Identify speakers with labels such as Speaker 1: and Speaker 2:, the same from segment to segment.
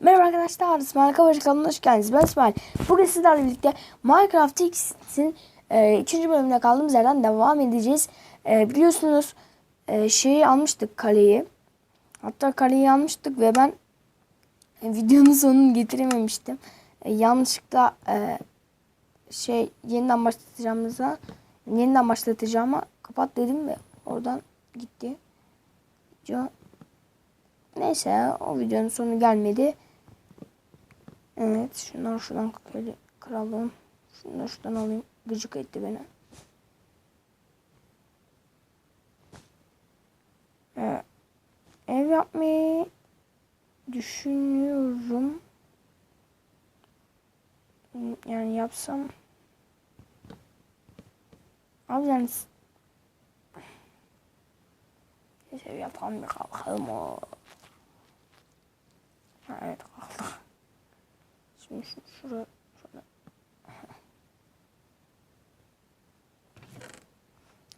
Speaker 1: Merhaba arkadaşlar, İsmail Kabaşı kanalına hoş geldiniz. Ben İsmail. Bugün sizlerle birlikte Minecraft X'in e, ikinci bölümüne kaldığımız yerden devam edeceğiz. E, biliyorsunuz e, şeyi almıştık kaleyi. Hatta kaleyi almıştık ve ben e, videonun sonunu getirememiştim. E, yanlışlıkla e, şey yeniden başlatacağımıza yeniden başlatacağıma kapat dedim ve oradan gitti. Neyse o videonun sonu gelmedi. Evet şundan şuradan kıralım. Şundan şuradan alayım. Gıcık etti beni. Ee, ev yapmayı düşünüyorum. Yani yapsam. Abi yani Neyse yapalım bir kalkalım o. Evet kaldık. Şimdi şu, şuraya.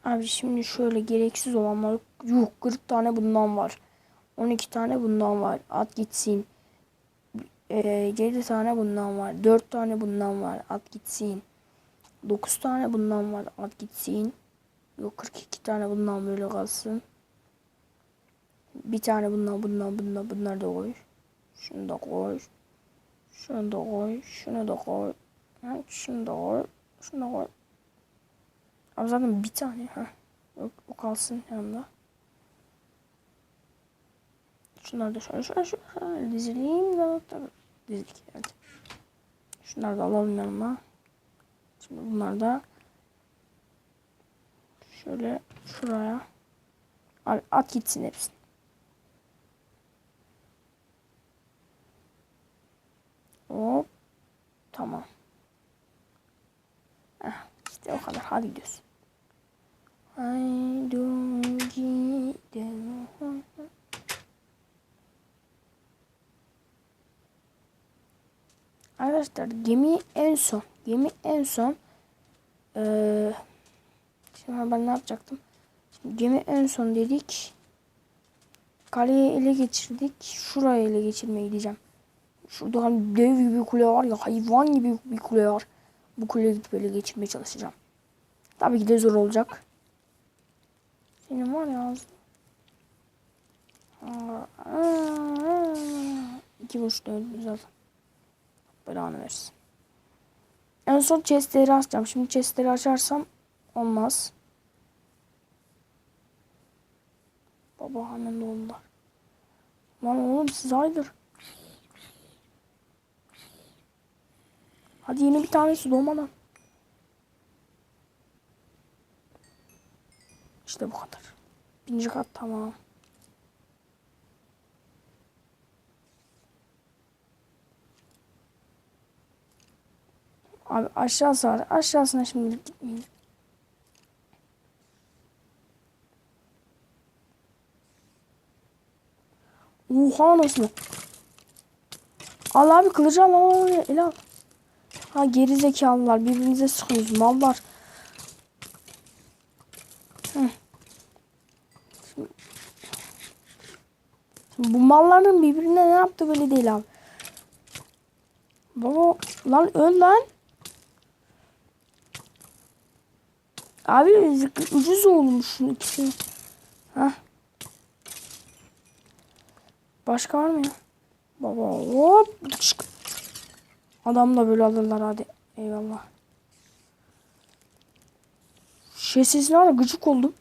Speaker 1: Abi şimdi şöyle gereksiz olanlar yok 40 tane bundan var. 12 tane bundan var. At gitsin. Ee, 7 tane bundan var. 4 tane bundan var. At gitsin. 9 tane bundan var. At gitsin. Yok 42 tane bundan böyle kalsın. Bir tane bundan bundan bundan bunlar da koy. Şunu da koy. Şunu da koy. Şunu da koy. Şunu da koy. Şunu da koy. Ama zaten bir tane. Ha. Yok, o kalsın yanında. Şunları da şöyle şöyle şöyle dizileyim de dizdik evet. Şunları da alalım yanıma. Şimdi bunlar da şöyle şuraya at gitsin hepsini. Hop. Tamam. Heh, işte o kadar. Hadi gidiyoruz. Haydi gidelim. Arkadaşlar gemi en son. Gemi en son. Ee, şimdi ben ne yapacaktım? Şimdi gemi en son dedik. Kaleyi ele geçirdik. Şuraya ele geçirmeye gideceğim. Şurada hani dev gibi bir kule var ya hayvan gibi bir kule var. Bu kuleye gidip böyle geçirmeye çalışacağım. Tabii ki de zor olacak. Senin var ya. İki buçukta öldü zaten. Belanı versin. En son chestleri açacağım. Şimdi chestleri açarsam olmaz. Baba hemen doldular. Lan oğlum siz haydır. Hadi yeni bir tanesi doğmadan. İşte bu kadar. Birinci kat tamam. Abi aşağısı var. Aşağısına şimdi gitmeyin. Oha nasıl? Al abi kılıcı al al al. El al. Ha geri zekalılar birbirinize sıkıyorsunuz mallar. Şimdi, bu malların birbirine ne yaptı böyle değil abi. Baba lan öl lan. Abi ucuz olmuş şu ikisi. Ha. Başka var mı ya? Baba hop. Adam da böyle alırlar hadi. Eyvallah. Şey sesine var gıcık oldum.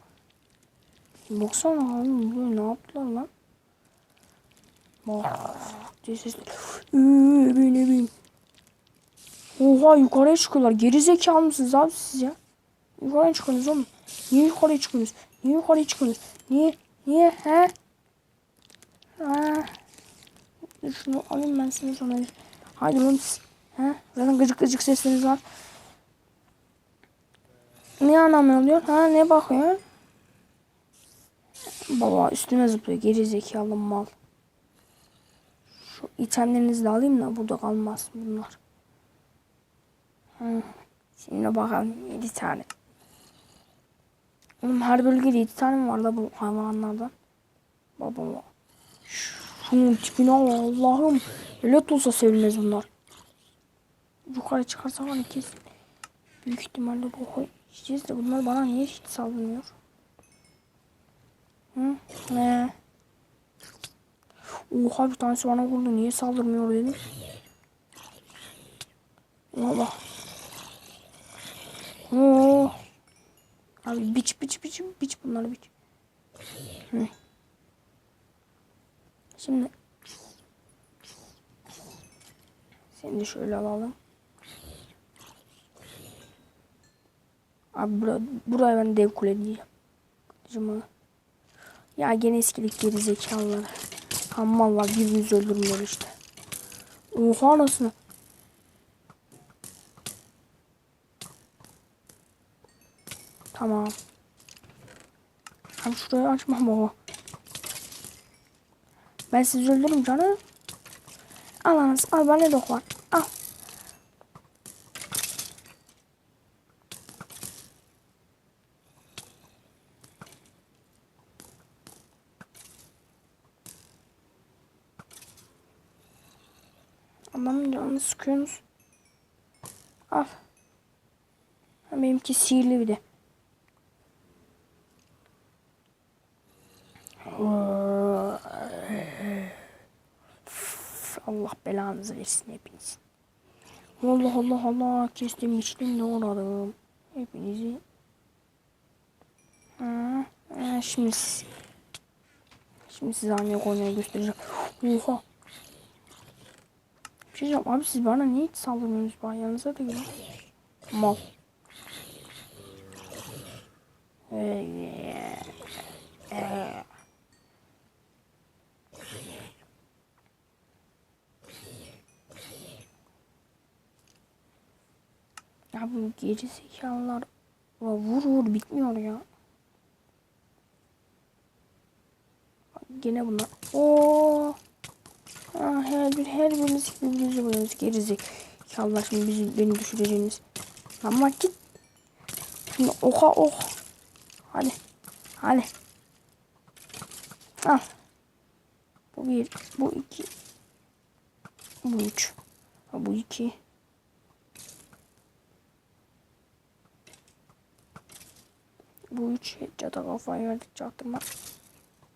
Speaker 1: Baksana abi ne yaptılar lan? Bak. Diye. Oha yukarıya çıkıyorlar. Geri zekalı mısınız abi siz ya? Yukarıya çıkıyorsunuz oğlum. Niye yukarıya çıkıyorsunuz? Niye yukarıya çıkıyorsunuz? Niye? Niye? He? Ha. Şunu alayım ben sana sonra. Haydi siz. He? Zaten gıcık gıcık sesleriniz var. Ne anlamı oluyor? Ha ne bakıyor? Baba üstüne zıplıyor. Geri zekalı mal. Şu itemlerinizi de alayım da burada kalmaz bunlar. Hı. Şimdi bakalım 7 tane. Oğlum her bölgede 7 tane mi var da bu hayvanlardan? Baba. Şunun tipine al Allah'ım. Lot olsa sevilmez bunlar. Yukarı çıkarsa ya kesin. Büyük ihtimalle bu yiyeceğiz de bunlar bana niye hiç saldırmıyor? Hı? Ne? Oha bir tanesi bana vurdu. Niye saldırmıyor dedim. Allah. Oo. Abi biç biç biç biç bunları biç. Hı. Şimdi seni de şöyle alalım. Abi bura, buraya ben dev kule diyeceğim. Cıma. Ya gene eskilik geri zekalılar. Hammallar birbirimizi öldürmüyor işte. Oha anasını. Tamam. Hem şurayı açmam o. Ben sizi öldürürüm canım. Al anası al dok var. Al. Sıkıyorsunuz. Al. Ha, Benimki sihirli bir de. Allah belanızı versin hepiniz. Allah Allah Allah kestim içtim doğradım. Hepinizi. Ha, ha, şimdi siz. Şimdi size anne koymayı göstereceğim. Oha. Bir şey diyeceğim abi siz bana niye hiç saldırmıyorsunuz bana yanınıza da gelin. Mal. Ya bu geri zekalılar vur vur bitmiyor ya. Gene bunlar. Oo. Ha, her bir her biriniz birbirinizi buluyorsunuz geri zekalılar şimdi bizi beni düşüreceğiniz. Ama git. Şimdi oha oh. Hadi. Hadi. Al. Bu bir, bu iki, bu üç, bu iki. Bu üç çata kafayı verdik çaktırma.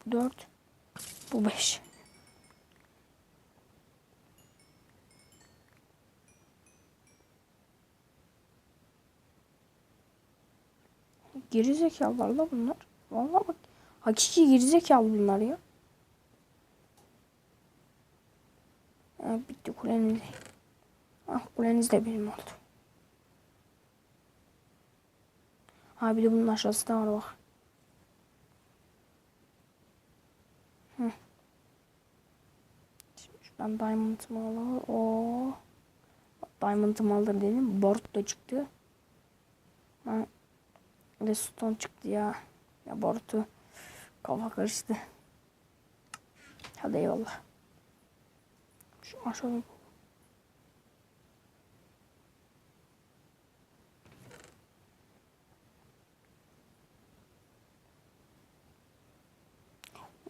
Speaker 1: Bu dört. Bu beş. Gerizekalılar la bunlar. Vallahi bak. Hakiki gerizekalı bunlar ya. Ha, bitti kuleniz. Ah kuleniz de benim oldu. Ha bir de bunun aşağısı da var bak. Şimdi şuradan diamond'ımı alalım. Oo. Diamond'ımı alır dedim. Board da çıktı. Ha. Redstone çıktı ya. Ya board'u kafa karıştı. Hadi eyvallah. Şu aşağıda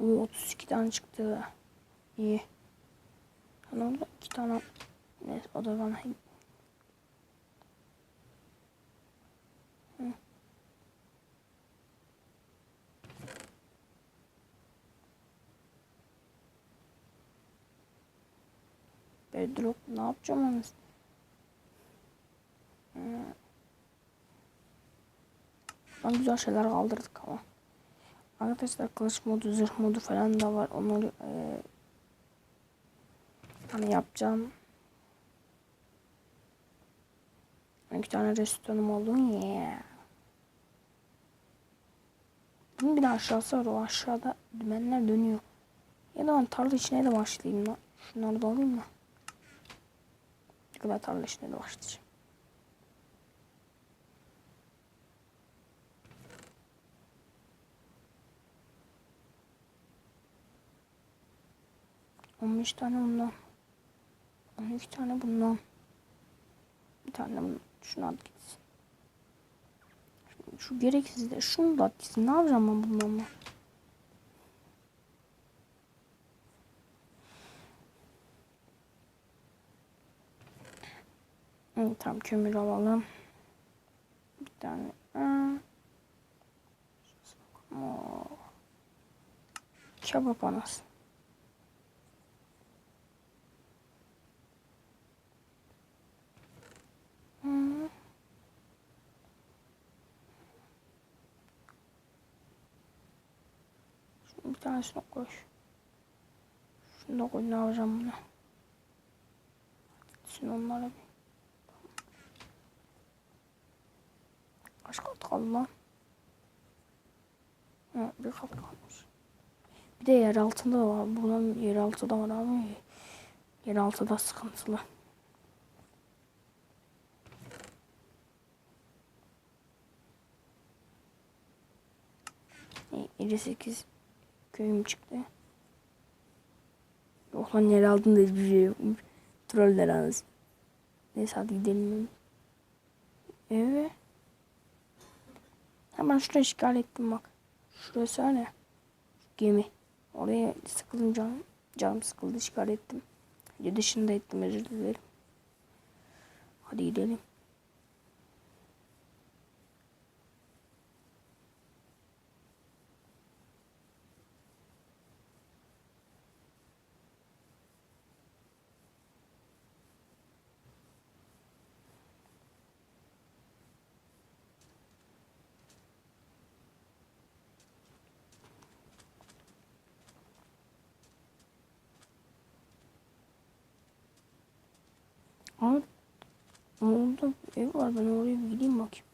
Speaker 1: Oo, 32 tane çıktı. İyi. Hani orada iki tane neyse o da bana Bedrock ne yapacağım onu? Lan güzel şeyler kaldırdık ama. Arkadaşlar kılıç modu, zırh modu falan da var. Onları e, hani yapacağım. İki tane restoranım oldu. Yeah. Bunun bir de aşağısı var. O aşağıda dümenler dönüyor. Ya da ben tarla içine de başlayayım lan. Şunları da alayım mı? İçine de başlayacağım. On beş tane bundan. On iki tane bundan. Bir tane bundan. Şunu at gitsin. Şu, gereksiz de şunu da at gitsin. Ne yapacağım ben bundan Tamam kömür alalım. Bir tane. Kebap anası. Bir tanesini koy. Şunu da koy ne yapacağım bunu. Şimdi onlara bir. Kaç kat kaldı? Ha, bir kat kalmış. Bir de yer altında da var. Bunun yer altı da var abi. Yer altı da sıkıntılı. E, 58 köyüm çıktı. Yok lan yer altında hiçbir şey yokmuş. Troller anasını. Neyse hadi gidelim. Evet. Hemen şuraya işgal ettim bak. Şurası hani. Gemi. Oraya sıkıldım canım. Sıkıldı işgal ettim. Dışında ettim özür dilerim. Hadi gidelim. Abi orada ev var ben oraya bir gideyim bakayım.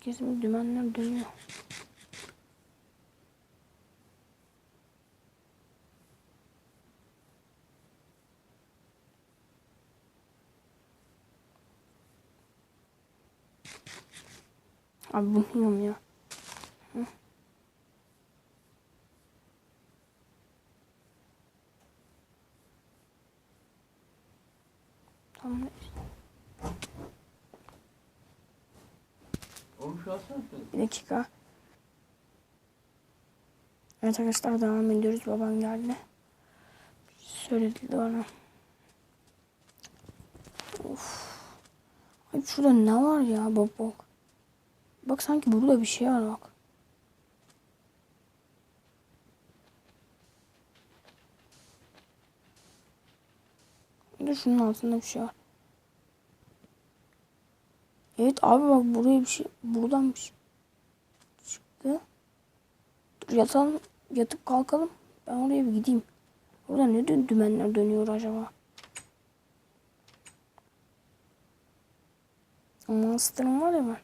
Speaker 1: Kesin dümenler dönüyor. Abi bunu ya. Hı. Tamam.
Speaker 2: Oğlum şu alsana şunu.
Speaker 1: Bir dakika. Evet arkadaşlar devam ediyoruz. Babam geldi. Söyledi bana. Of. Ay şurada ne var ya bak bak. Sanki burada bir şey var bak. Bir de şunun altında bir şey var. Evet abi bak buraya bir şey buradan bir şey çıktı. Dur yatalım yatıp kalkalım. Ben oraya bir gideyim. Orada ne dön dümenler dönüyor acaba? Monster'ım var ya ben.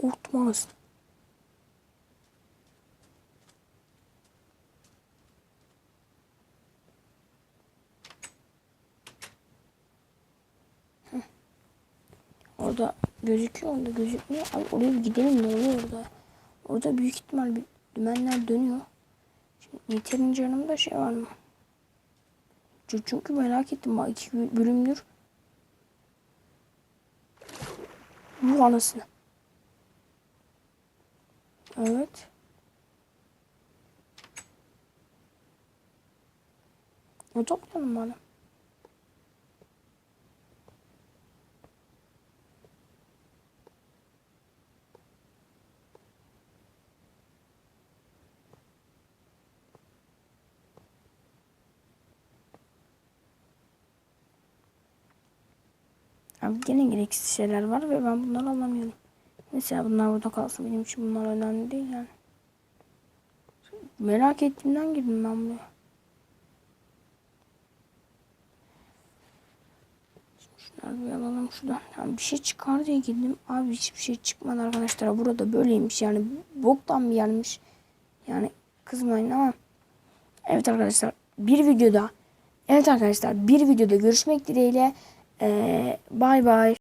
Speaker 1: Korkmaz. Orada gözüküyor, orada gözükmüyor. Abi oraya bir gidelim ne oluyor orada? Orada büyük ihtimal bir dümenler dönüyor. Şimdi yeterince yanımda şey var mı? Çünkü- merak ettim bak iki bölümdür. Bu anasını. Evet. O toplayalım Abi gene gereksiz şeyler var ve ben bunları alamıyorum. Mesela bunlar burada kalsın benim için bunlar önemli değil yani. Merak ettiğimden girdim ben buraya. Şunları bir alalım şuradan. Yani bir şey çıkar diye girdim. Abi hiçbir şey çıkmadı arkadaşlar. Burada böyleymiş yani. Boktan bir yermiş. Yani kızmayın ama. Evet arkadaşlar bir videoda. Evet arkadaşlar bir videoda görüşmek dileğiyle. Ee, bye bye.